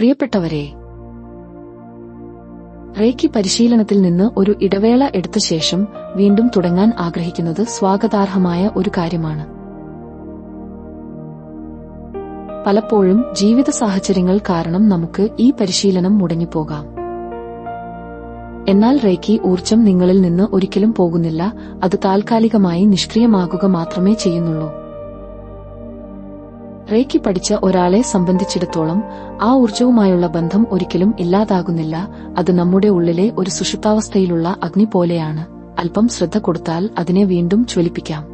പ്രിയപ്പെട്ടവരെ റേക്കി പരിശീലനത്തിൽ നിന്ന് ഒരു ഇടവേള എടുത്ത ശേഷം വീണ്ടും തുടങ്ങാൻ ആഗ്രഹിക്കുന്നത് സ്വാഗതാർഹമായ ഒരു കാര്യമാണ്. പലപ്പോഴും ജീവിത സാഹചര്യങ്ങൾ കാരണം നമുക്ക് ഈ പരിശീലനം മുടങ്ങിപ്പോകാം. എന്നാൽ റേക്കി ഊർജം നിങ്ങളിൽ നിന്ന് ഒരിക്കലും പോകുന്നില്ല അത് താൽക്കാലികമായി നിഷ്ക്രിയമാകുക മാത്രമേ ചെയ്യുന്നുള്ളൂ. റേക്കി പഠിച്ച ഒരാളെ സംബന്ധിച്ചിടത്തോളം ആ ഊർജവുമായുള്ള ബന്ധം ഒരിക്കലും ഇല്ലാതാകുന്നില്ല. അത് നമ്മുടെ ഉള്ളിലെ ഒരു സുഷുപ്താവസ്ഥയിലുള്ള അഗ്നി പോലെയാണ്. അല്പം ശ്രദ്ധ കൊടുത്താൽ അതിനെ വീണ്ടും ജ്വലിപ്പിക്കാം.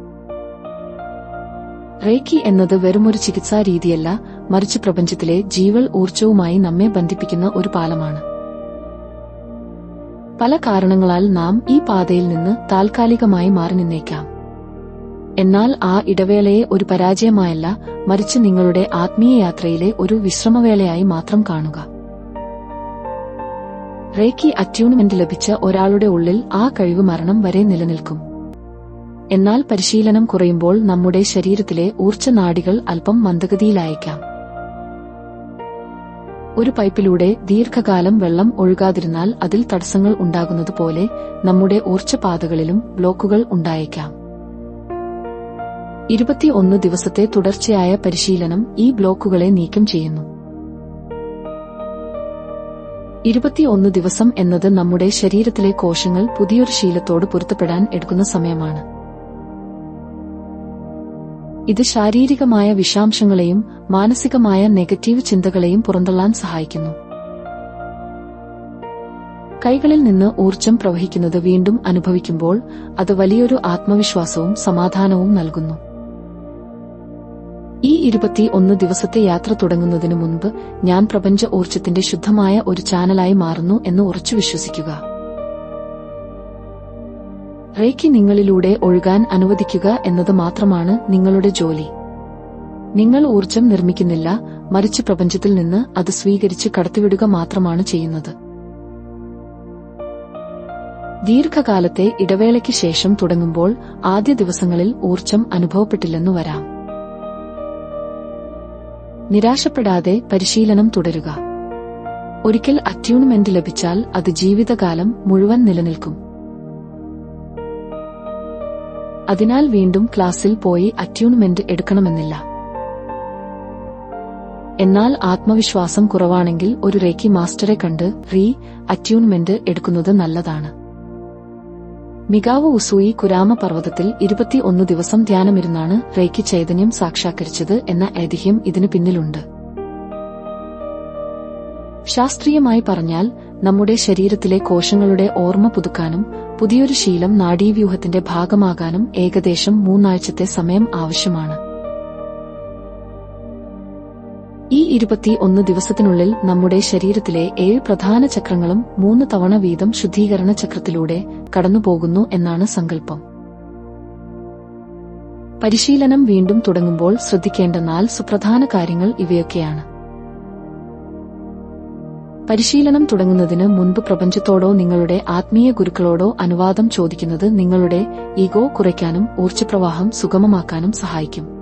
റേക്കി എന്നത് വെറുമൊരു ചികിത്സാ രീതിയല്ല മറിച്ച് പ്രപഞ്ചത്തിലെ ജീവൽ ഊർജവുമായി നമ്മെ ബന്ധിപ്പിക്കുന്ന ഒരു പാലമാണ്. പല കാരണങ്ങളാൽ നാം ഈ പാതയിൽ നിന്ന് താൽക്കാലികമായി മാറി നിന്നേക്കാം. എന്നാൽ ആ ഇടവേളയെ ഒരു പരാജയമായല്ല മറിച്ച് നിങ്ങളുടെ ആത്മീയ യാത്രയിലെ ഒരു വിശ്രമവേളയായി മാത്രം കാണുക. റേക്കി അറ്റ്യൂൺമെന്റ് ലഭിച്ച ഒരാളുടെ ഉള്ളിൽ ആ കഴിവ് മരണം വരെ നിലനിൽക്കും. എന്നാൽ പരിശീലനം കുറയുമ്പോൾ നമ്മുടെ ശരീരത്തിലെ ഊർജ നാഡികൾ അല്പം മന്ദഗതിയിലായേക്കാം. ഒരു പൈപ്പിലൂടെ ദീർഘകാലം വെള്ളം ഒഴുകാതിരുന്നാൽ അതിൽ തടസ്സങ്ങൾ ഉണ്ടാകുന്നതുപോലെ നമ്മുടെ ഊർജപാതകളിലും ബ്ലോക്കുകൾ ഉണ്ടായേക്കാം. ഇരുപത്തിയൊന്ന് ദിവസത്തെ തുടർച്ചയായ പരിശീലനം ഈ ബ്ലോക്കുകളെ നീക്കം ചെയ്യുന്നു. ഇരുപത്തിയൊന്ന് ദിവസം എന്നത് നമ്മുടെ ശരീരത്തിലെ കോശങ്ങൾ പുതിയൊരു ശീലത്തോട് പൊരുത്തപ്പെടാൻ എടുക്കുന്ന സമയമാണ്. ഇത് ശാരീരികമായ വിഷാംശങ്ങളെയും മാനസികമായ നെഗറ്റീവ് ചിന്തകളെയും പുറന്തള്ളാൻ സഹായിക്കുന്നു. കൈകളിൽ നിന്ന് ഊർജം പ്രവഹിക്കുന്നത് വീണ്ടും അനുഭവിക്കുമ്പോൾ അത് വലിയൊരു ആത്മവിശ്വാസവും സമാധാനവും നൽകുന്നു. ഈ ഇരുപത്തി ഒന്ന് ദിവസത്തെ യാത്ര തുടങ്ങുന്നതിനു മുൻപ് ഞാൻ പ്രപഞ്ച ഊർജത്തിന്റെ ശുദ്ധമായ ഒരു ചാനലായി മാറുന്നു എന്ന് ഉറച്ചു വിശ്വസിക്കുക. റേക്കി നിങ്ങളിലൂടെ ഒഴുകാൻ അനുവദിക്കുക എന്നത് മാത്രമാണ് നിങ്ങളുടെ ജോലി. നിങ്ങൾ ഊർജം നിർമ്മിക്കുന്നില്ല മറിച്ച് പ്രപഞ്ചത്തിൽ നിന്ന് അത് സ്വീകരിച്ച് കടത്തിവിടുക മാത്രമാണ് ചെയ്യുന്നത്. ദീർഘകാലത്തെ ഇടവേളയ്ക്ക് ശേഷം തുടങ്ങുമ്പോൾ ആദ്യ ദിവസങ്ങളിൽ ഊർജം അനുഭവപ്പെട്ടില്ലെന്നു വരാം. നിരാശപ്പെടാതെ പരിശീലനം തുടരുക. ഒരിക്കൽ അറ്റ്യൂൺമെന്റ് ലഭിച്ചാൽ അത് ജീവിതകാലം മുഴുവൻ നിലനിൽക്കും. അതിനാൽ വീണ്ടും ക്ലാസ്സിൽ പോയി അറ്റ്യൂൺമെന്റ് എടുക്കണമെന്നില്ല. എന്നാൽ ആത്മവിശ്വാസം കുറവാണെങ്കിൽ ഒരു റേക്കി മാസ്റ്ററെ കണ്ട് റീ അറ്റ്യൂൺമെന്റ് എടുക്കുന്നത് നല്ലതാണ്. മികാവ് ഉസൂയി കുരാമ പർവതത്തിൽ ഇരുപത്തിയൊന്ന് ദിവസം ധ്യാനമിരുന്നാണ് റേക്കി ചൈതന്യം സാക്ഷാത്കരിച്ചത് എന്ന ഐതിഹ്യം ഇതിനു പിന്നിലുണ്ട്. ശാസ്ത്രീയമായി പറഞ്ഞാൽ നമ്മുടെ ശരീരത്തിലെ കോശങ്ങളുടെ ഓർമ്മ പുതുക്കാനും പുതിയൊരു ശീലം നാഡീവ്യൂഹത്തിന്റെ ഭാഗമാകാനും ഏകദേശം മൂന്നാഴ്ചത്തെ സമയം ആവശ്യമാണ്. ഈ ഇരുപത്തി ഒന്ന് ദിവസത്തിനുള്ളിൽ നമ്മുടെ ശരീരത്തിലെ ഏഴ് പ്രധാന ചക്രങ്ങളും മൂന്ന് തവണ വീതം ശുദ്ധീകരണ ചക്രത്തിലൂടെ കടന്നുപോകുന്നു എന്നാണ് സങ്കല്പം. പരിശീലനം വീണ്ടും തുടങ്ങുമ്പോൾ ശ്രദ്ധിക്കേണ്ട നാല് സുപ്രധാന കാര്യങ്ങൾ ഇവയൊക്കെയാണ്. പരിശീലനം തുടങ്ങുന്നതിന് മുൻപ് പ്രപഞ്ചത്തോടോ നിങ്ങളുടെ ആത്മീയ ഗുരുക്കളോടോ അനുവാദം ചോദിക്കുന്നത് നിങ്ങളുടെ ഈഗോ കുറയ്ക്കാനും ഊർജപ്രവാഹം സുഗമമാക്കാനും സഹായിക്കും.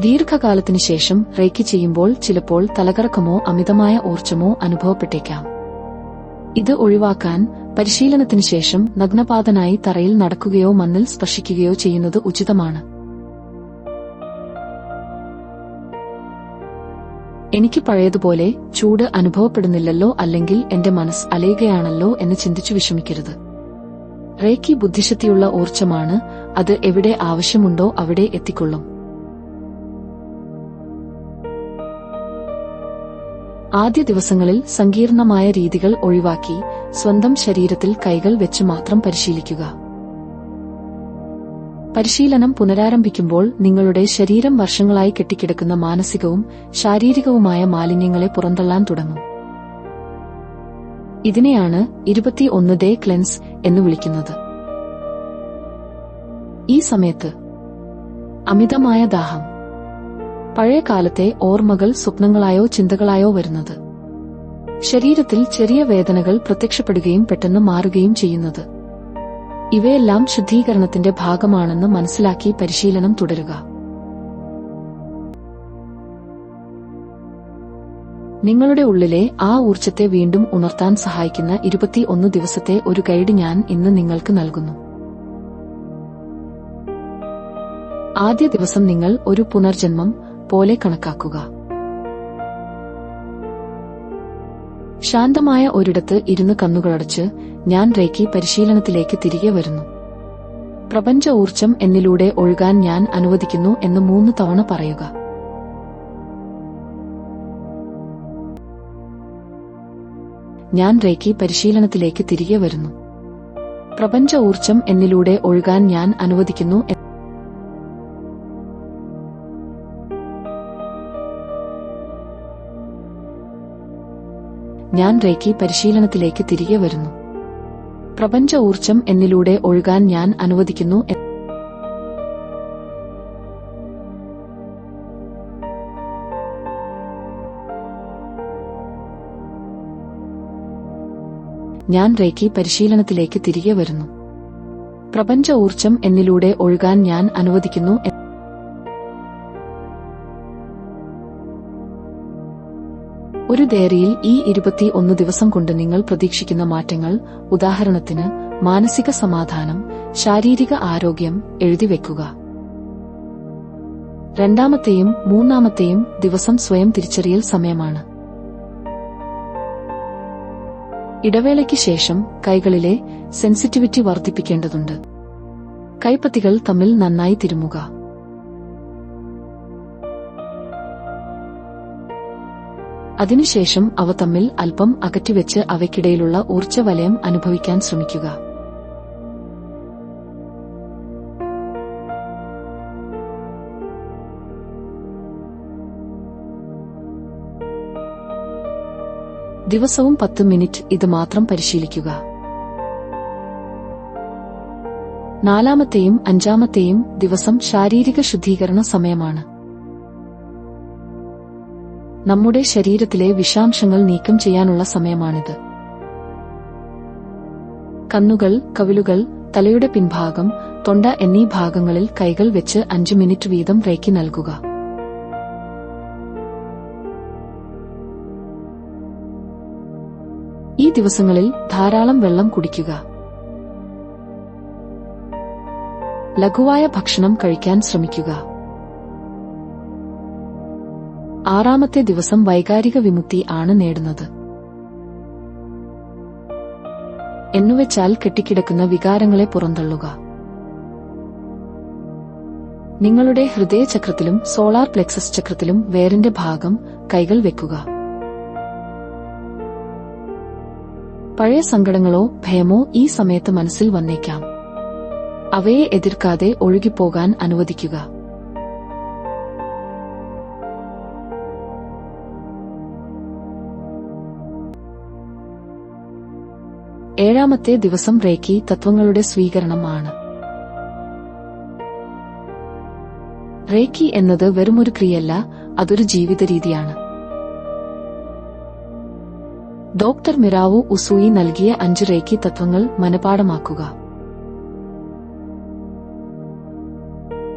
ദീർഘകാലത്തിനു ശേഷം റേക്കി ചെയ്യുമ്പോൾ ചിലപ്പോൾ തലകറക്കമോ അമിതമായ ഊർജമോ അനുഭവപ്പെട്ടേക്കാം. ഇത് ഒഴിവാക്കാൻ പരിശീലനത്തിനു ശേഷം നഗ്നപാതനായി തറയിൽ നടക്കുകയോ മണ്ണിൽ സ്പർശിക്കുകയോ ചെയ്യുന്നത് ഉചിതമാണ്. എനിക്ക് പഴയതുപോലെ ചൂട് അനുഭവപ്പെടുന്നില്ലല്ലോ അല്ലെങ്കിൽ എന്റെ മനസ്സ് അലയുകയാണല്ലോ എന്ന് ചിന്തിച്ചു വിഷമിക്കരുത്. റേക്കി ബുദ്ധിശക്തിയുള്ള ഊർജമാണ് അത് എവിടെ ആവശ്യമുണ്ടോ അവിടെ എത്തിക്കൊള്ളും. ആദ്യ ദിവസങ്ങളിൽ സങ്കീർണമായ രീതികൾ ഒഴിവാക്കി സ്വന്തം ശരീരത്തിൽ കൈകൾ വെച്ച് മാത്രം പരിശീലിക്കുക. പരിശീലനം പുനരാരംഭിക്കുമ്പോൾ നിങ്ങളുടെ ശരീരം വർഷങ്ങളായി കെട്ടിക്കിടക്കുന്ന മാനസികവും ശാരീരികവുമായ മാലിന്യങ്ങളെ പുറന്തള്ളാൻ തുടങ്ങും. ഇതിനെയാണ് ഇരുപത്തിയൊന്ന് ഡേ ക്ലെൻസ് എന്ന് വിളിക്കുന്നത്. ഈ സമയത്ത് അമിതമായ ദാഹം. പഴയ കാലത്തെ ഓർമ്മകൾ സ്വപ്നങ്ങളായോ ചിന്തകളായോ വരുന്നത്. ശരീരത്തിൽ ചെറിയ വേദനകൾ പ്രത്യക്ഷപ്പെടുകയും പെട്ടെന്ന് മാറുകയും ചെയ്യുന്നത്. ഇവയെല്ലാം ശുദ്ധീകരണത്തിന്റെ ഭാഗമാണെന്ന് മനസ്സിലാക്കി പരിശീലനം തുടരുക. നിങ്ങളുടെ ഉള്ളിലെ ആ ഊർജത്തെ വീണ്ടും ഉണർത്താൻ സഹായിക്കുന്ന ഇരുപത്തിയൊന്ന് ദിവസത്തെ ഒരു ഗൈഡ് ഞാൻ ഇന്ന് നിങ്ങൾക്ക് നൽകുന്നു. ആദ്യ ദിവസം നിങ്ങൾ ഒരു പുനർജന്മം പോലെ കണക്കാക്കുക. ശാന്തമായ ഒരിടത്ത് ഇരുന്ന് കണ്ണുകളടച്ച് ഞാൻ റേക്കി പരിശീലനത്തിലേക്ക് തിരികെ വരുന്നു. പ്രപഞ്ച ഊർജം എന്നിലൂടെ ഒഴുകാൻ ഞാൻ അനുവദിക്കുന്നു എന്ന് മൂന്ന് തവണ പറയുക. ഞാൻ റേക്കി പരിശീലനത്തിലേക്ക് തിരികെ വരുന്നു. പ്രപഞ്ച ഊർജം എന്നിലൂടെ ഒഴുകാൻ ഞാൻ അനുവദിക്കുന്നു ഞാൻ റേക്കി പരിശീലനത്തിലേക്ക് തിരികെ വരുന്നു. പ്രപഞ്ച ഊർജം എന്നിലൂടെ ഒഴുകാൻ ഞാൻ അനുവദിക്കുന്നു ഞാൻ റേക്കി പരിശീലനത്തിലേക്ക് തിരികെ വരുന്നു. പ്രപഞ്ച ഊർജം എന്നിലൂടെ ഒഴുകാൻ ഞാൻ അനുവദിക്കുന്നു ഒരു ഡയറിയിൽ ഈ ഇരുപത്തി ഒന്ന് ദിവസം കൊണ്ട് നിങ്ങൾ പ്രതീക്ഷിക്കുന്ന മാറ്റങ്ങൾ ഉദാഹരണത്തിന് മാനസിക സമാധാനം ശാരീരിക ആരോഗ്യം എഴുതിവെക്കുക രണ്ടാമത്തെയും മൂന്നാമത്തെയും ദിവസം സ്വയം തിരിച്ചറിയൽ സമയമാണ്. ഇടവേളയ്ക്ക് ശേഷം കൈകളിലെ സെൻസിറ്റിവിറ്റി വർദ്ധിപ്പിക്കേണ്ടതുണ്ട്. കൈപ്പത്തികൾ തമ്മിൽ നന്നായി തിരുമുക. അതിനുശേഷം അവ തമ്മിൽ അല്പം അകറ്റിവെച്ച് അവയ്ക്കിടയിലുള്ള ഊർജവലയം അനുഭവിക്കാൻ ശ്രമിക്കുക. ദിവസവും പത്ത് മിനിറ്റ് ഇത് മാത്രം പരിശീലിക്കുക. നാലാമത്തെയും അഞ്ചാമത്തെയും ദിവസം ശാരീരിക ശുദ്ധീകരണ സമയമാണ്. നമ്മുടെ ശരീരത്തിലെ വിഷാംശങ്ങൾ നീക്കം ചെയ്യാനുള്ള സമയമാണിത്. കന്നുകൾ കവിലുകൾ തലയുടെ പിൻഭാഗം തൊണ്ട എന്നീ ഭാഗങ്ങളിൽ കൈകൾ വെച്ച് അഞ്ചു മിനിറ്റ് വീതം റേക്കി നൽകുക. ഈ ദിവസങ്ങളിൽ ധാരാളം വെള്ളം കുടിക്കുക. ലഘുവായ ഭക്ഷണം കഴിക്കാൻ ശ്രമിക്കുക. ആറാമത്തെ ദിവസം വൈകാരിക വിമുക്തി ആണ് നേടുന്നത്. എന്നുവെച്ചാൽ കെട്ടിക്കിടക്കുന്ന വികാരങ്ങളെ പുറന്തള്ളുക. നിങ്ങളുടെ ഹൃദയചക്രത്തിലും സോളാർ പ്ലെക്സസ് ചക്രത്തിലും വേറിന്റെ ഭാഗം കൈകൾ വെക്കുക. പഴയ സങ്കടങ്ങളോ ഭയമോ ഈ സമയത്ത് മനസ്സിൽ വന്നേക്കാം. അവയെ എതിർക്കാതെ ഒഴുകിപ്പോകാൻ അനുവദിക്കുക. ഏഴാമത്തെ ദിവസം റേക്കി തത്വങ്ങളുടെ സ്വീകരണമാണ്. റേക്കി എന്നത് വെറുമൊരു ക്രിയല്ല അതൊരു ജീവിത രീതിയാണ് ഡോക്ടർ മിറാവു ഉസൂയി നൽകിയ അഞ്ച് റേക്കി തത്വങ്ങൾ മനപാഠമാക്കുക.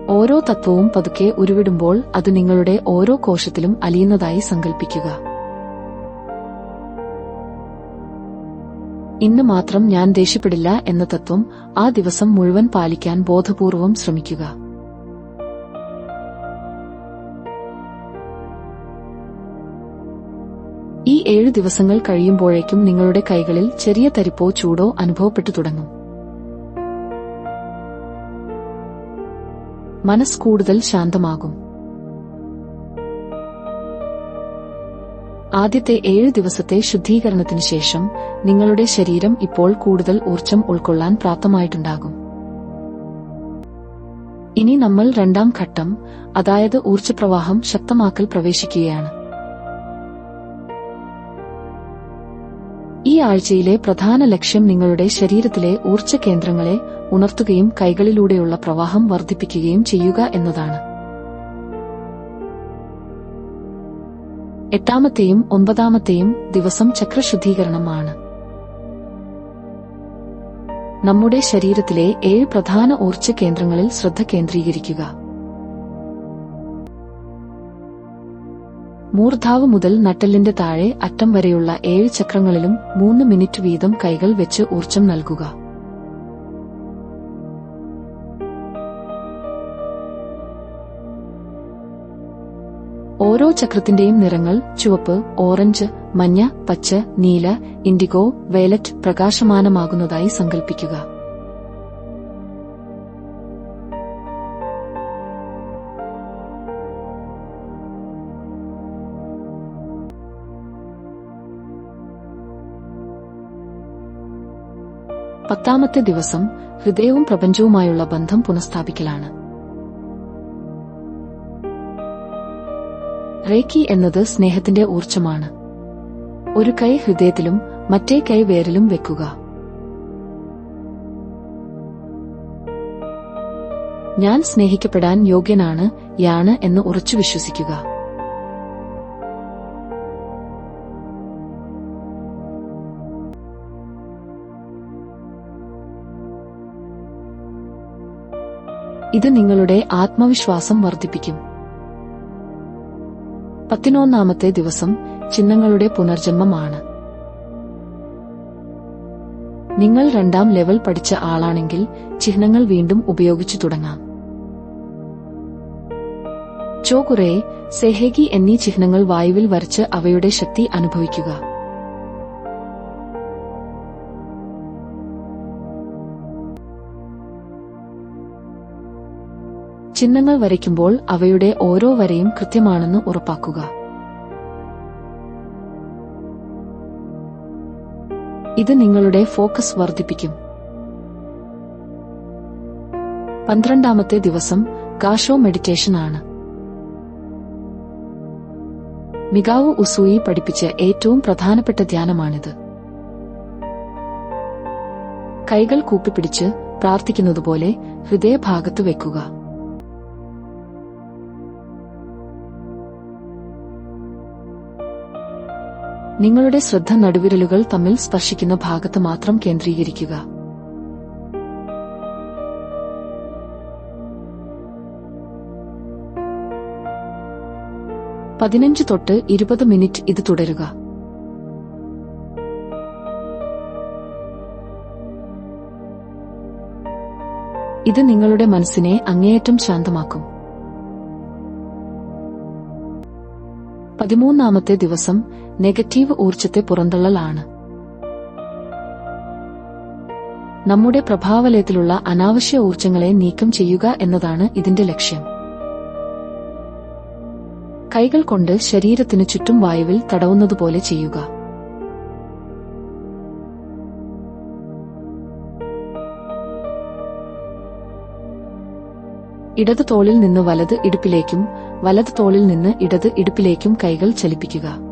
ഓരോ തത്വവും പതുക്കെ ഉരുവിടുമ്പോൾ അത് നിങ്ങളുടെ ഓരോ കോശത്തിലും അലിയുന്നതായി സങ്കൽപ്പിക്കുക. ഇന്ന് മാത്രം ഞാൻ ദേഷ്യപ്പെടില്ല എന്ന തത്വം ആ ദിവസം മുഴുവൻ പാലിക്കാൻ ബോധപൂർവം ശ്രമിക്കുക. ഈ ഏഴ് ദിവസങ്ങൾ കഴിയുമ്പോഴേക്കും നിങ്ങളുടെ കൈകളിൽ ചെറിയ തരിപ്പോ ചൂടോ അനുഭവപ്പെട്ടു തുടങ്ങും. മനസ്സ് കൂടുതൽ ശാന്തമാകും. ആദ്യത്തെ ഏഴ് ദിവസത്തെ ശുദ്ധീകരണത്തിന് ശേഷം നിങ്ങളുടെ ശരീരം ഇപ്പോൾ കൂടുതൽ ഊർജം ഉൾക്കൊള്ളാൻ പ്രാപ്തമായിട്ടുണ്ടാകും. ഇനി നമ്മൾ രണ്ടാം ഘട്ടം അതായത് ഊർജപ്രവാഹം ശക്തമാക്കൽ പ്രവേശിക്കുകയാണ്. ഈ ആഴ്ചയിലെ പ്രധാന ലക്ഷ്യം നിങ്ങളുടെ ശരീരത്തിലെ ഊർജ കേന്ദ്രങ്ങളെ ഉണർത്തുകയും കൈകളിലൂടെയുള്ള പ്രവാഹം വർദ്ധിപ്പിക്കുകയും ചെയ്യുക എന്നതാണ്. എട്ടാമത്തെയും ഒമ്പതാമത്തെയും ദിവസം ചക്രശുദ്ധീകരണമാണ്. നമ്മുടെ ശരീരത്തിലെ ഏഴ് പ്രധാന ഊർജ കേന്ദ്രങ്ങളിൽ ശ്രദ്ധ കേന്ദ്രീകരിക്കുക. മൂർധാവ് മുതൽ നട്ടലിന്റെ താഴെ അറ്റം വരെയുള്ള ഏഴ് ചക്രങ്ങളിലും മൂന്ന് മിനിറ്റ് വീതം കൈകൾ വെച്ച് ഊർജം നൽകുക. ഓരോ ചക്രത്തിന്റെയും നിറങ്ങൾ ചുവപ്പ് ഓറഞ്ച് മഞ്ഞ പച്ച നീല ഇൻഡിഗോ വയലറ്റ് പ്രകാശമാനമാകുന്നതായി സങ്കൽപ്പിക്കുക. പത്താമത്തെ ദിവസം ഹൃദയവും പ്രപഞ്ചവുമായുള്ള ബന്ധം പുനഃസ്ഥാപിക്കലാണ്. റേക്കി എന്നത് സ്നേഹത്തിന്റെ ഊർജമാണ്. ഒരു കൈ ഹൃദയത്തിലും മറ്റേ കൈ വേരിലും വെക്കുക. ഞാൻ സ്നേഹിക്കപ്പെടാൻ യോഗ്യനാണ് യാണ് എന്ന് ഉറച്ചു വിശ്വസിക്കുക. ഇത് നിങ്ങളുടെ ആത്മവിശ്വാസം വർദ്ധിപ്പിക്കും. പതിനൊന്നാമത്തെ ദിവസം ചിഹ്നങ്ങളുടെ പുനർജന്മമാണ്. നിങ്ങൾ രണ്ടാം ലെവൽ പഠിച്ച ആളാണെങ്കിൽ ചിഹ്നങ്ങൾ വീണ്ടും ഉപയോഗിച്ചു തുടങ്ങാം. ചോകുറെ സെഹേഗി എന്നീ ചിഹ്നങ്ങൾ വായുവിൽ വരച്ച് അവയുടെ ശക്തി അനുഭവിക്കുക. ചിഹ്നങ്ങൾ വരയ്ക്കുമ്പോൾ അവയുടെ ഓരോ വരയും കൃത്യമാണെന്ന് ഉറപ്പാക്കുക. ഇത് നിങ്ങളുടെ ഫോക്കസ് വർദ്ധിപ്പിക്കും. പന്ത്രണ്ടാമത്തെ ദിവസം കാഷോ മെഡിറ്റേഷൻ ആണ്. മികാവു ഉസൂയി പഠിപ്പിച്ച ഏറ്റവും പ്രധാനപ്പെട്ട ധ്യാനമാണിത്. കൈകൾ കൂപ്പിപ്പിടിച്ച് പ്രാർത്ഥിക്കുന്നതുപോലെ ഹൃദയഭാഗത്ത് വെക്കുക. നിങ്ങളുടെ ശ്രദ്ധ നടുവിരലുകൾ തമ്മിൽ സ്പർശിക്കുന്ന ഭാഗത്ത് മാത്രം കേന്ദ്രീകരിക്കുക. പതിനഞ്ച് തൊട്ട് ഇരുപത് മിനിറ്റ് ഇത് തുടരുക. ഇത് നിങ്ങളുടെ മനസ്സിനെ അങ്ങേയറ്റം ശാന്തമാക്കും. പതിമൂന്നാമത്തെ ദിവസം നെഗറ്റീവ് ഊർജത്തെ പുറന്തള്ളലാണ്. നമ്മുടെ പ്രഭാവലയത്തിലുള്ള അനാവശ്യ ഊർജങ്ങളെ നീക്കം ചെയ്യുക എന്നതാണ് ഇതിന്റെ ലക്ഷ്യം. കൈകൾ കൊണ്ട് ശരീരത്തിനു ചുറ്റും വായുവിൽ തടവുന്നതുപോലെ ചെയ്യുക. ഇടത് തോളിൽ നിന്ന് വലത് ഇടുപ്പിലേക്കും വലത് തോളിൽ നിന്ന് ഇടത് ഇടുപ്പിലേക്കും കൈകൾ ചലിപ്പിക്കുക.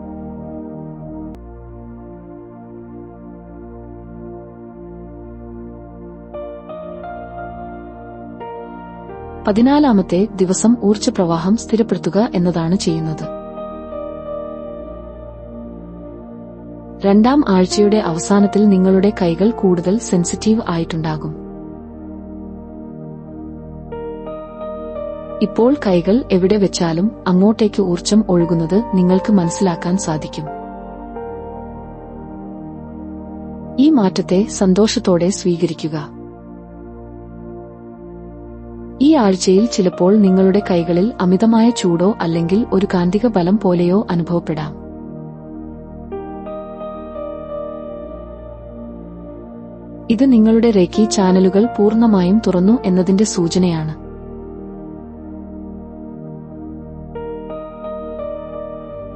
പതിനാലാമത്തെ ദിവസം ഊർജപ്രവാഹം സ്ഥിരപ്പെടുത്തുക എന്നതാണ് ചെയ്യുന്നത്. രണ്ടാം ആഴ്ചയുടെ അവസാനത്തിൽ നിങ്ങളുടെ കൈകൾ കൂടുതൽ സെൻസിറ്റീവ് ആയിട്ടുണ്ടാകും. ഇപ്പോൾ കൈകൾ എവിടെ വെച്ചാലും അങ്ങോട്ടേക്ക് ഊർജം ഒഴുകുന്നത് നിങ്ങൾക്ക് മനസ്സിലാക്കാൻ സാധിക്കും. ഈ മാറ്റത്തെ സന്തോഷത്തോടെ സ്വീകരിക്കുക. ഈ ആഴ്ചയിൽ ചിലപ്പോൾ നിങ്ങളുടെ കൈകളിൽ അമിതമായ ചൂടോ അല്ലെങ്കിൽ ഒരു കാന്തിക ബലം പോലെയോ അനുഭവപ്പെടാം. ഇത് നിങ്ങളുടെ റേക്കി ചാനലുകൾ പൂർണമായും തുറന്നു എന്നതിന്റെ സൂചനയാണ്.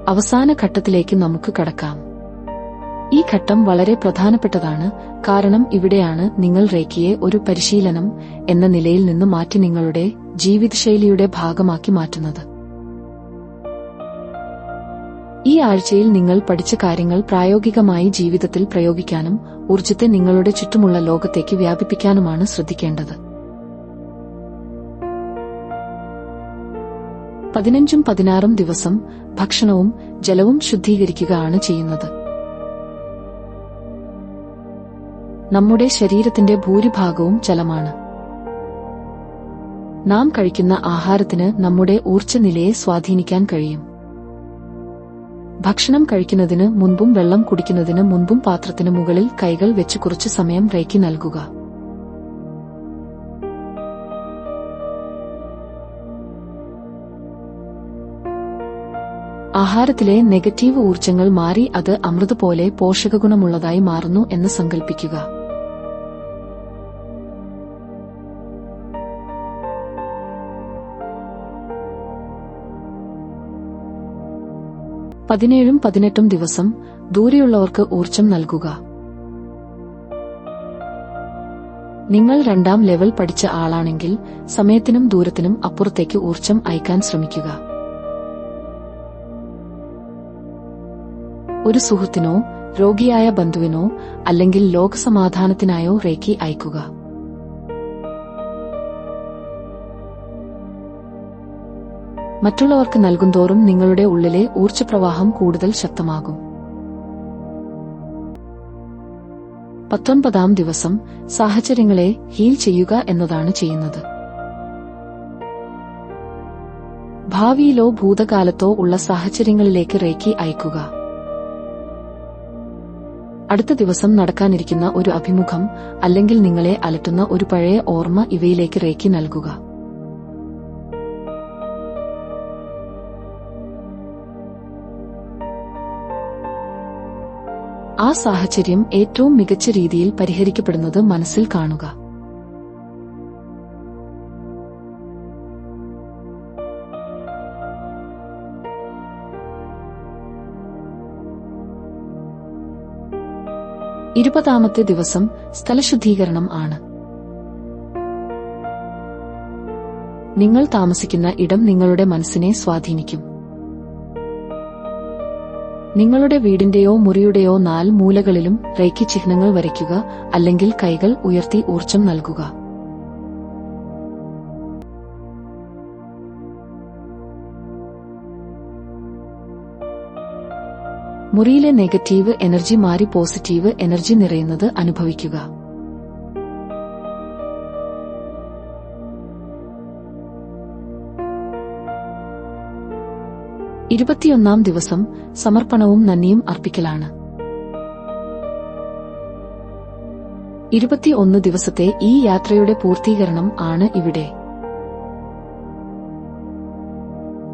അവസാന ഘട്ടത്തിലേക്ക് നമുക്ക് കടക്കാം. ഈ ഘട്ടം വളരെ പ്രധാനപ്പെട്ടതാണ്. കാരണം ഇവിടെയാണ് നിങ്ങൾ റേക്കിയെ ഒരു പരിശീലനം എന്ന നിലയിൽ നിന്ന് മാറ്റി നിങ്ങളുടെ ജീവിതശൈലിയുടെ ഭാഗമാക്കി മാറ്റുന്നത്. ഈ ആഴ്ചയിൽ നിങ്ങൾ പഠിച്ച കാര്യങ്ങൾ പ്രായോഗികമായി ജീവിതത്തിൽ പ്രയോഗിക്കാനും ഊർജത്തെ നിങ്ങളുടെ ചുറ്റുമുള്ള ലോകത്തേക്ക് വ്യാപിപ്പിക്കാനുമാണ് ശ്രദ്ധിക്കേണ്ടത്. പതിനഞ്ചും പതിനാറും ദിവസം ഭക്ഷണവും ജലവും ശുദ്ധീകരിക്കുകയാണ് ചെയ്യുന്നത്. നമ്മുടെ ശരീരത്തിന്റെ ഭൂരിഭാഗവും ജലമാണ്. നാം കഴിക്കുന്ന ആഹാരത്തിന് നമ്മുടെ ഊർജനിലയെ സ്വാധീനിക്കാൻ കഴിയും. ഭക്ഷണം കഴിക്കുന്നതിന് മുൻപും വെള്ളം കുടിക്കുന്നതിന് മുൻപും പാത്രത്തിന് മുകളിൽ കൈകൾ വെച്ച് കുറച്ചു സമയം റേക്കി നൽകുക. ആഹാരത്തിലെ നെഗറ്റീവ് ഊർജങ്ങൾ മാറി അത് അമൃത് പോലെ പോഷകഗുണമുള്ളതായി മാറുന്നു എന്ന് സങ്കൽപ്പിക്കുക. പതിനേഴും പതിനെട്ടും ദിവസം ദൂരെയുള്ളവർക്ക് ഊർജം നൽകുക. നിങ്ങൾ രണ്ടാം ലെവൽ പഠിച്ച ആളാണെങ്കിൽ സമയത്തിനും ദൂരത്തിനും അപ്പുറത്തേക്ക് ഊർജം അയക്കാൻ ശ്രമിക്കുക. ഒരു സുഹൃത്തിനോ രോഗിയായ ബന്ധുവിനോ അല്ലെങ്കിൽ ലോകസമാധാനത്തിനായോ റേക്കി അയക്കുക. മറ്റുള്ളവർക്ക് നൽകുന്തോറും നിങ്ങളുടെ ഉള്ളിലെ ഊർജപ്രവാഹം കൂടുതൽ ശക്തമാകും. പത്തൊൻപതാം ദിവസം സാഹചര്യങ്ങളെ ഹീൽ ചെയ്യുക എന്നതാണ് ചെയ്യുന്നത്. ഭാവിയിലോ ഭൂതകാലത്തോ ഉള്ള സാഹചര്യങ്ങളിലേക്ക് റേക്കി അയക്കുക. അടുത്ത ദിവസം നടക്കാനിരിക്കുന്ന ഒരു അഭിമുഖം അല്ലെങ്കിൽ നിങ്ങളെ അലട്ടുന്ന ഒരു പഴയ ഓർമ്മ ഇവയിലേക്ക് റേക്കി നൽകുക. ആ സാഹചര്യം ഏറ്റവും മികച്ച രീതിയിൽ പരിഹരിക്കപ്പെടുന്നത് മനസ്സിൽ കാണുക. ഇരുപതാമത്തെ ദിവസം സ്ഥലശുദ്ധീകരണം ആണ്. നിങ്ങൾ താമസിക്കുന്ന ഇടം നിങ്ങളുടെ മനസ്സിനെ സ്വാധീനിക്കും. നിങ്ങളുടെ വീടിന്റെയോ മുറിയുടെയോ നാല് മൂലകളിലും റേക്കി ചിഹ്നങ്ങൾ വരയ്ക്കുക അല്ലെങ്കിൽ കൈകൾ ഉയർത്തി ഊർജം നൽകുക. മുറിയിലെ നെഗറ്റീവ് എനർജി മാറി പോസിറ്റീവ് എനർജി നിറയുന്നത് അനുഭവിക്കുക. ഇരുപത്തിയൊന്നാം ദിവസം സമർപ്പണവും നന്ദിയും അർപ്പിക്കലാണ്. ഇരുപത്തിയൊന്ന് ദിവസത്തെ ഈ യാത്രയുടെ പൂർത്തീകരണം ആണ് ഇവിടെ.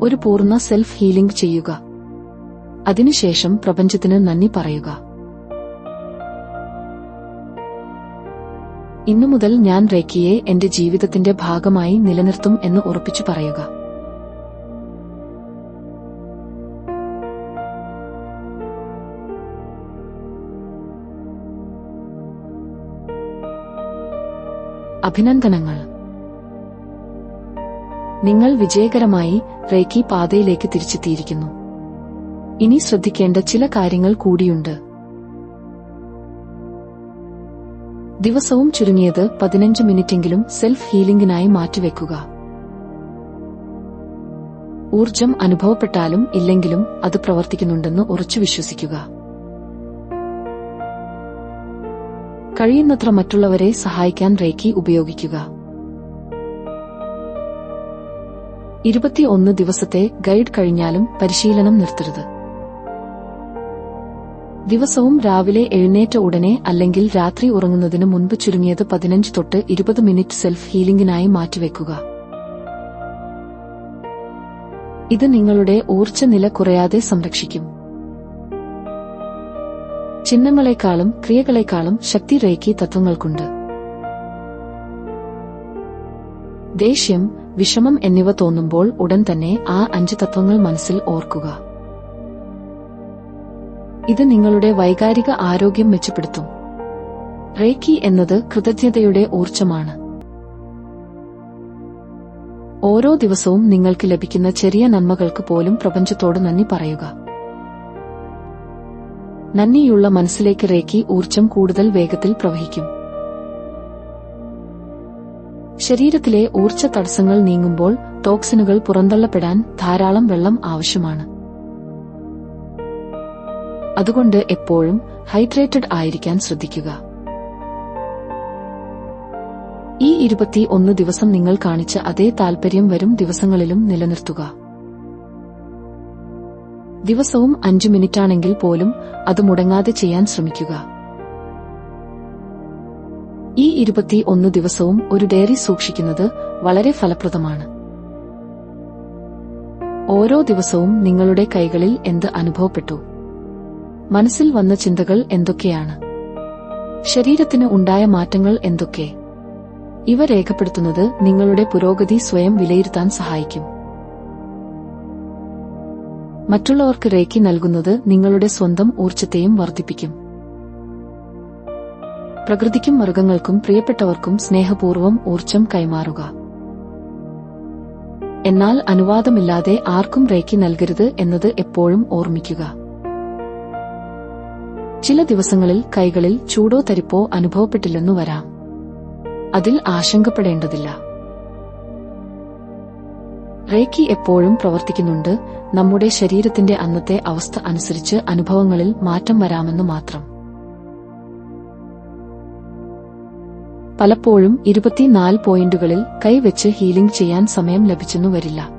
ഒരു പൂർണ സെൽഫ് ഹീലിംഗ് ചെയ്യുക. അതിനുശേഷം പ്രപഞ്ചത്തിന് നന്ദി പറയുക. ഇന്നു മുതൽ ഞാൻ റേക്കിയെ എന്റെ ജീവിതത്തിന്റെ ഭാഗമായി നിലനിർത്തും എന്ന് ഉറപ്പിച്ചു പറയുക. അഭിനന്ദനങ്ങൾ. നിങ്ങൾ വിജയകരമായി റേക്കി പാതയിലേക്ക് തിരിച്ചെത്തിയിരിക്കുന്നു. ഇനി ശ്രദ്ധിക്കേണ്ട ചില കാര്യങ്ങൾ കൂടിയുണ്ട്. ദിവസവും ചുരുങ്ങിയത് പതിനഞ്ച് മിനിറ്റെങ്കിലും സെൽഫ് ഹീലിംഗിനായി മാറ്റിവെക്കുക. ഊർജം അനുഭവപ്പെട്ടാലും ഇല്ലെങ്കിലും അത് പ്രവർത്തിക്കുന്നുണ്ടെന്ന് ഉറച്ചു വിശ്വസിക്കുക. കഴിയുന്നത്ര മറ്റുള്ളവരെ സഹായിക്കാൻ റേക്കി ഉപയോഗിക്കുക. ഇരുപത്തിയൊന്ന് ദിവസത്തെ ഗൈഡ് കഴിഞ്ഞാലും പരിശീലനം നിർത്തരുത്. ദിവസവും രാവിലെ എഴുന്നേറ്റ ഉടനെ അല്ലെങ്കിൽ രാത്രി ഉറങ്ങുന്നതിന് മുൻപ് ചുരുങ്ങിയത് പതിനഞ്ച് തൊട്ട് ഇരുപത് മിനിറ്റ് സെൽഫ് ഹീലിംഗിനായി മാറ്റിവെക്കുക. ഇത് നിങ്ങളുടെ ഊർജ നില കുറയാതെ സംരക്ഷിക്കും. ചിഹ്നങ്ങളെക്കാളും ക്രിയകളെക്കാളും ശക്തി റേക്കി തത്വങ്ങൾക്കുണ്ട്. ദേഷ്യം വിഷമം എന്നിവ തോന്നുമ്പോൾ ഉടൻ തന്നെ ആ അഞ്ച് തത്വങ്ങൾ മനസ്സിൽ ഓർക്കുക. ഇത് നിങ്ങളുടെ വൈകാരിക ആരോഗ്യം മെച്ചപ്പെടുത്തും. റേക്കി എന്നത് കൃതജ്ഞതയുടെ ഊർജമാണ് ഓരോ ദിവസവും നിങ്ങൾക്ക് ലഭിക്കുന്ന ചെറിയ നന്മകൾക്ക് പോലും പ്രപഞ്ചത്തോട് നന്ദി പറയുക. നന്ദിയുള്ള മനസ്സിലേക്ക് റേക്കി ഊർജം കൂടുതൽ വേഗത്തിൽ പ്രവഹിക്കും. ശരീരത്തിലെ ഊർജ തടസ്സങ്ങൾ നീങ്ങുമ്പോൾ ടോക്സിനുകൾ പുറന്തള്ളപ്പെടാൻ ധാരാളം വെള്ളം ആവശ്യമാണ്. അതുകൊണ്ട് എപ്പോഴും ഹൈഡ്രേറ്റഡ് ആയിരിക്കാൻ ശ്രദ്ധിക്കുക. ഈ ഇരുപത്തി ഒന്ന് ദിവസം നിങ്ങൾ കാണിച്ച അതേ താൽപര്യം വരും ദിവസങ്ങളിലും നിലനിർത്തുക. ദിവസവും അഞ്ചു മിനിറ്റാണെങ്കിൽ പോലും അത് മുടങ്ങാതെ ചെയ്യാൻ ശ്രമിക്കുക. ഈ ഇരുപത്തി ഒന്ന് ദിവസവും ഒരു ഡയറി സൂക്ഷിക്കുന്നത് വളരെ ഫലപ്രദമാണ്. ഓരോ ദിവസവും നിങ്ങളുടെ കൈകളിൽ എന്ത് അനുഭവപ്പെട്ടു? മനസ്സിൽ വന്ന ചിന്തകൾ എന്തൊക്കെയാണ്? ശരീരത്തിന് ഉണ്ടായ മാറ്റങ്ങൾ എന്തൊക്കെ? ഇവ രേഖപ്പെടുത്തുന്നത് നിങ്ങളുടെ പുരോഗതി സ്വയം വിലയിരുത്താൻ സഹായിക്കും. മറ്റുള്ളവർക്ക് രേഖി നൽകുന്നത് നിങ്ങളുടെ സ്വന്തം ഊർജത്തെയും വർദ്ധിപ്പിക്കും. പ്രകൃതിക്കും മൃഗങ്ങൾക്കും പ്രിയപ്പെട്ടവർക്കും സ്നേഹപൂർവം ഊർജം കൈമാറുക. എന്നാൽ അനുവാദമില്ലാതെ ആർക്കും റേക്കി നൽകരുത് എന്നത് എപ്പോഴും ഓർമ്മിക്കുക. ചില ദിവസങ്ങളിൽ കൈകളിൽ ചൂടോ തരിപ്പോ അനുഭവപ്പെട്ടില്ലെന്നു വരാം. അതിൽ ആശങ്കപ്പെടേണ്ടതില്ല. റേക്കി എപ്പോഴും പ്രവർത്തിക്കുന്നുണ്ട്. നമ്മുടെ ശരീരത്തിന്റെ അന്നത്തെ അവസ്ഥ അനുസരിച്ച് അനുഭവങ്ങളിൽ മാറ്റം വരാമെന്ന് മാത്രം. പലപ്പോഴും ഇരുപത്തിനാല് പോയിന്റുകളിൽ കൈവച്ച് ഹീലിംഗ് ചെയ്യാൻ സമയം ലഭിച്ചെന്നു വരില്ല.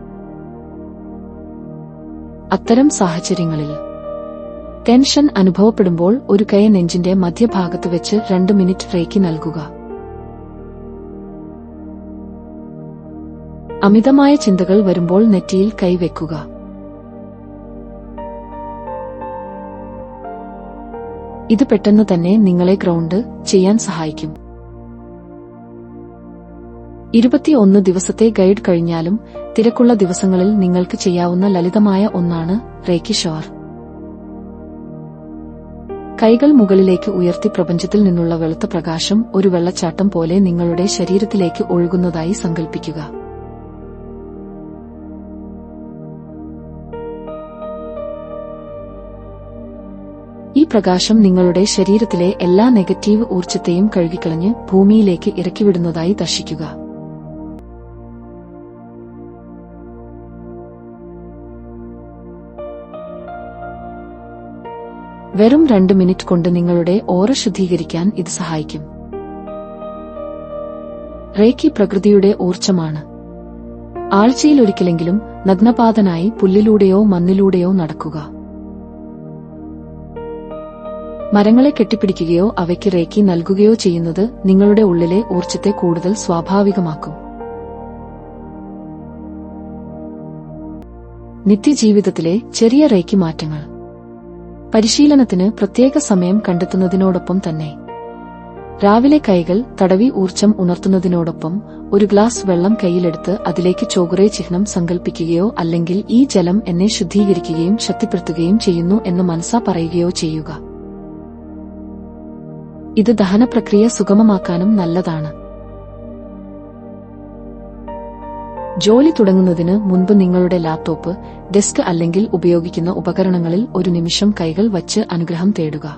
അത്തരം സാഹചര്യങ്ങളിൽ ടെൻഷൻ അനുഭവപ്പെടുമ്പോൾ ഒരു കൈ നെഞ്ചിന്റെ മധ്യഭാഗത്ത് വെച്ച് രണ്ട് മിനിറ്റ് റേക്കി നൽകുക. അമിതമായ ചിന്തകൾ വരുമ്പോൾ നെറ്റിയിൽ കൈവെക്കുക ഇത് പെട്ടെന്ന് തന്നെ നിങ്ങളെ ഗ്രൗണ്ട് ചെയ്യാൻ സഹായിക്കും. ഇരുപത്തിയൊന്ന് ദിവസത്തെ ഗൈഡ് കഴിഞ്ഞാലും തിരക്കുള്ള ദിവസങ്ങളിൽ നിങ്ങൾക്ക് ചെയ്യാവുന്ന ലളിതമായ ഒന്നാണ് റേക്കി ഷവർ കൈകൾ മുകളിലേക്ക് ഉയർത്തി പ്രപഞ്ചത്തിൽ നിന്നുള്ള വെളുത്ത പ്രകാശം ഒരു വെള്ളച്ചാട്ടം പോലെ നിങ്ങളുടെ ശരീരത്തിലേക്ക് ഒഴുകുന്നതായി സങ്കൽപ്പിക്കുക. ഈ പ്രകാശം നിങ്ങളുടെ ശരീരത്തിലെ എല്ലാ നെഗറ്റീവ് ഊർജത്തെയും കഴുകിക്കളഞ്ഞ് ഭൂമിയിലേക്ക് ഇറക്കിവിടുന്നതായി ദർശിക്കുക. വെറും രണ്ട് മിനിറ്റ് കൊണ്ട് നിങ്ങളുടെ ഓറ ശുദ്ധീകരിക്കാൻ ഇത് സഹായിക്കും. റേക്കി പ്രകൃതിയുടെ ഊർജമാണ്. ആഴ്ചയിലൊരിക്കലെങ്കിലും നഗ്നപാതനായി പുല്ലിലൂടെയോ മണ്ണിലൂടെയോ നടക്കുക. മരങ്ങളെ കെട്ടിപ്പിടിക്കുകയോ അവയ്ക്ക് റേക്കി നൽകുകയോ ചെയ്യുന്നത് നിങ്ങളുടെ ഉള്ളിലെ ഊർജത്തെ കൂടുതൽ സ്വാഭാവികമാക്കും. നിത്യജീവിതത്തിലെ ചെറിയ റേക്കി മാറ്റങ്ങൾ. പരിശീലനത്തിന് പ്രത്യേക സമയം കണ്ടെത്തുന്നതിനോടൊപ്പം തന്നെ. രാവിലെ കൈകൾ തടവി ഊർജം ഉണർത്തുന്നതിനോടൊപ്പം ഒരു ഗ്ലാസ് വെള്ളം കൈയിലെടുത്ത് അതിലേക്ക് ചോകുറേ ചിഹ്നം സങ്കല്പിക്കുകയോ അല്ലെങ്കിൽ ഈ ജലം എന്നെ ശുദ്ധീകരിക്കുകയും ശക്തിപ്പെടുത്തുകയും ചെയ്യുന്നു എന്ന് മനസ്സാ പറയുകയോ ചെയ്യുക. ഇത് ദഹനപ്രക്രിയ സുഗമമാക്കാനും നല്ലതാണ്. ജോലി തുടങ്ങുന്നതിന് മുൻപ് നിങ്ങളുടെ ലാപ്ടോപ്പ് ഡെസ്ക് അല്ലെങ്കിൽ ഉപയോഗിക്കുന്ന ഉപകരണങ്ങളിൽ ഒരു നിമിഷം കൈകൾ വച്ച് അനുഗ്രഹം തേടുക.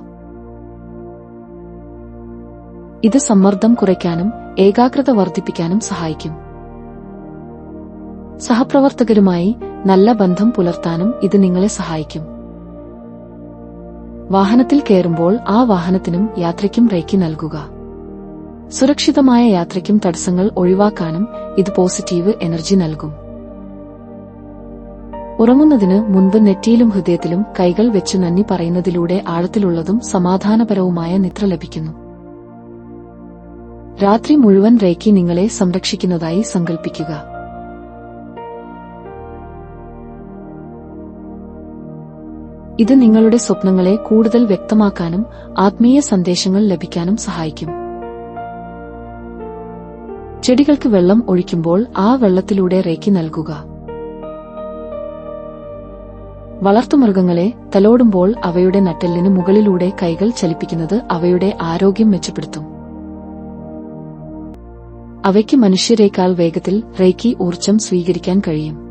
ഇത് സമ്മർദ്ദം കുറയ്ക്കാനും ഏകാഗ്രത വർദ്ധിപ്പിക്കാനും സഹായിക്കും. സഹപ്രവർത്തകരുമായി നല്ല ബന്ധം പുലർത്താനും ഇത് നിങ്ങളെ സഹായിക്കും. വാഹനത്തിൽ കയറുമ്പോൾ ആ വാഹനത്തിനും യാത്രയ്ക്കും റേക്കി നൽകുക. സുരക്ഷിതമായ യാത്രയ്ക്കും തടസ്സങ്ങൾ ഒഴിവാക്കാനും ഇത് പോസിറ്റീവ് എനർജി നൽകും. ഉറങ്ങുന്നതിന് മുൻപ് നെറ്റിയിലും ഹൃദയത്തിലും കൈകൾ വെച്ച് നന്ദി പറയുന്നതിലൂടെ ആഴത്തിലുള്ളതും സമാധാനപരവുമായ നിദ്ര ലഭിക്കുന്നു. രാത്രി മുഴുവൻ റേക്കി നിങ്ങളെ സംരക്ഷിക്കുന്നതായി സങ്കൽപ്പിക്കുക. ഇത് നിങ്ങളുടെ സ്വപ്നങ്ങളെ കൂടുതൽ വ്യക്തമാക്കാനും ആത്മീയ സന്ദേശങ്ങൾ ലഭിക്കാനും സഹായിക്കും. ചെടികൾക്ക് വെള്ളം ഒഴിക്കുമ്പോൾ ആ വെള്ളത്തിലൂടെ റേക്കി നൽകുക. വളർത്തുമൃഗങ്ങളെ തലോടുമ്പോൾ അവയുടെ നട്ടെല്ലിന് മുകളിലൂടെ കൈകൾ ചലിപ്പിക്കുന്നത് അവയുടെ ആരോഗ്യം മെച്ചപ്പെടുത്തും. അവയ്ക്ക് മനുഷ്യരേക്കാൾ വേഗത്തിൽ റേക്കി ഊർജം സ്വീകരിക്കാൻ കഴിയും.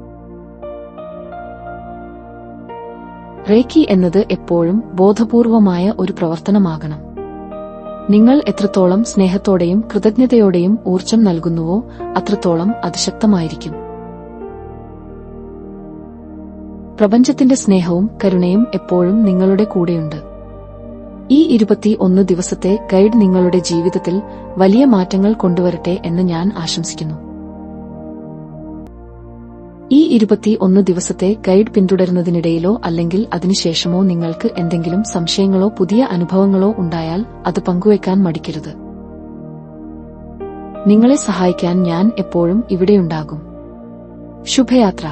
റേക്കി എന്നത് എപ്പോഴും ബോധപൂർവമായ ഒരു പ്രവർത്തനമാകണം. നിങ്ങൾ എത്രത്തോളം സ്നേഹത്തോടെയും കൃതജ്ഞതയോടെയും ഊർജം നൽകുന്നുവോ അത്രത്തോളം അതിശക്തമായിരിക്കും. പ്രപഞ്ചത്തിന്റെ സ്നേഹവും കരുണയും എപ്പോഴും നിങ്ങളുടെ കൂടെയുണ്ട്. ഈ ഇരുപത്തി ഒന്ന് ദിവസത്തെ ഗൈഡ് നിങ്ങളുടെ ജീവിതത്തിൽ വലിയ മാറ്റങ്ങൾ കൊണ്ടുവരട്ടെ എന്ന് ഞാൻ ആശംസിക്കുന്നു. ഈ ഇരുപത്തി ഒന്ന് ദിവസത്തെ ഗൈഡ് പിന്തുടരുന്നതിനിടയിലോ അല്ലെങ്കിൽ അതിനുശേഷമോ നിങ്ങൾക്ക് എന്തെങ്കിലും സംശയങ്ങളോ പുതിയ അനുഭവങ്ങളോ ഉണ്ടായാൽ അത് പങ്കുവയ്ക്കാൻ മടിക്കരുത്. നിങ്ങളെ സഹായിക്കാൻ ഞാൻ എപ്പോഴും ഇവിടെയുണ്ടാകും. ശുഭയാത്ര.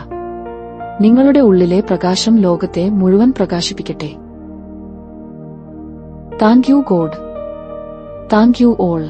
നിങ്ങളുടെ ഉള്ളിലെ പ്രകാശം ലോകത്തെ മുഴുവൻ പ്രകാശിപ്പിക്കട്ടെ. Thank you God. Thank you all.